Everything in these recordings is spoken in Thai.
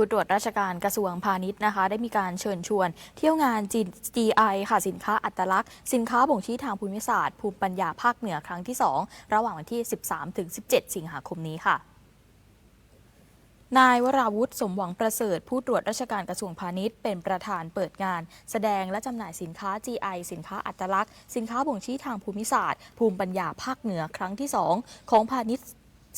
ผู้ตรวจราชการกระทรวงพาณิชย์นะคะ ได้มีการเชิญชวน เที่ยวงาน GI ค่ะสินค้าอัตลักษณ์ สินค้าบ่งชี้ทางภูมิศาสตร์ ภูมิปัญญาภาคเหนือครั้งที่ 2 ระหว่างวันที่ 13-17 สิงหาคมนี้ค่ะนายวราวุฒิสมหวังประเสริฐ ผู้ตรวจราชการกระทรวงพาณิชย์เป็นประธานเปิดงาน แสดงและจำหน่ายสินค้า GI สินค้าอัตลักษณ์ สินค้าบ่งชี้ทางภูมิศาสตร์ ภูมิปัญญาภาคเหนือครั้งที่ 2 ของพาณิชย์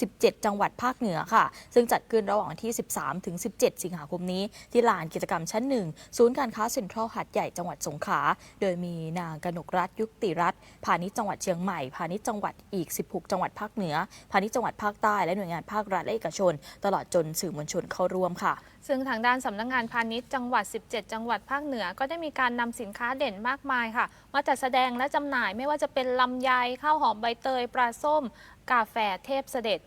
17 จังหวัดภาคเหนือค่ะ ซึ่งจัดขึ้นระหว่างที่ 13 ถึง 17 สิงหาคมนี้ ที่ลานกิจกรรมชั้นหนึ่งศูนย์การค้าเซ็นทรัลหัดใหญ่จังหวัดสงขลา โดยมีนางกนกรัฐยุติรัตน์พาณิชย์จังหวัดเชียงใหม่ พาณิชย์จังหวัดอีก 16 จังหวัดภาคเหนือ พาณิชย์จังหวัดภาคใต้ และหน่วยงานภาครัฐและเอกชน ตลอดจนสื่อมวลชนเข้าร่วมค่ะ ซึ่งทางด้านสำนักงงานพาณิชย์จังหวัด 17 จังหวัดภาคเหนือ ก็ได้มีการนำสินค้าเด่นมากมายค่ะ มาจัดแสดงและจำหน่ายไม่ว่าจะเป็นลำไยข้าวหอมใบเตยปลาส้มกาแฟเทพเสด็จ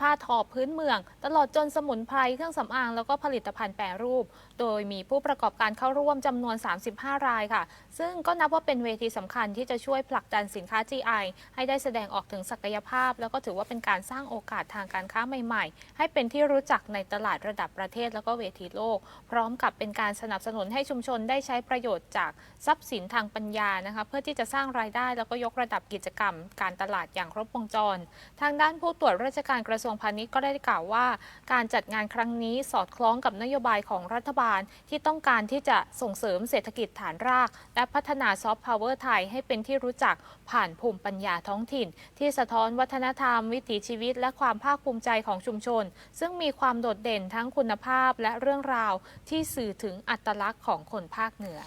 ผ้าทอพื้นเมือง ตลอดจนสมุนไพรเครื่องสำอางแล้วก็ผลิตภัณฑ์แปรรูป โดยมีผู้ประกอบการเข้าร่วมจำนวน 35 รายค่ะ ซึ่งก็นับว่าเป็นเวทีสำคัญที่จะช่วยผลักดันสินค้า GI ให้ได้แสดงออกถึงศักยภาพ แล้วก็ถือว่าเป็นการสร้างโอกาสทางการค้าใหม่ ๆ ให้เป็นที่รู้จักในตลาดระดับประเทศแล้วก็เวทีโลก พร้อมกับเป็นการสนับสนุนให้ชุมชนได้ใช้ประโยชน์จากทรัพย์สินทางปัญญานะคะเพื่อที่จะสร้างรายได้แล้วก็ยกระดับกิจกรรม การตลาดอย่างครบวงจร ทางด้านผู้ตรวจราชการกระทรวงวงพาณิชย์ก็ได้กล่าวว่า การจัดงานครั้งนี้สอดคล้องกับนโยบายของรัฐบาลที่ต้องการที่จะส่งเสริมเศรษฐกิจฐานราก และพัฒนาซอฟต์พาวเวอร์ไทยให้เป็นที่รู้จักผ่านภูมิปัญญาท้องถิ่น ที่สะท้อนวัฒนธรรม วิถีชีวิต และความภาคภูมิใจของชุมชน ซึ่งมีความโดดเด่นทั้งคุณภาพและเรื่องราวที่สื่อถึงอัตลักษณ์ของคนภาคเหนือ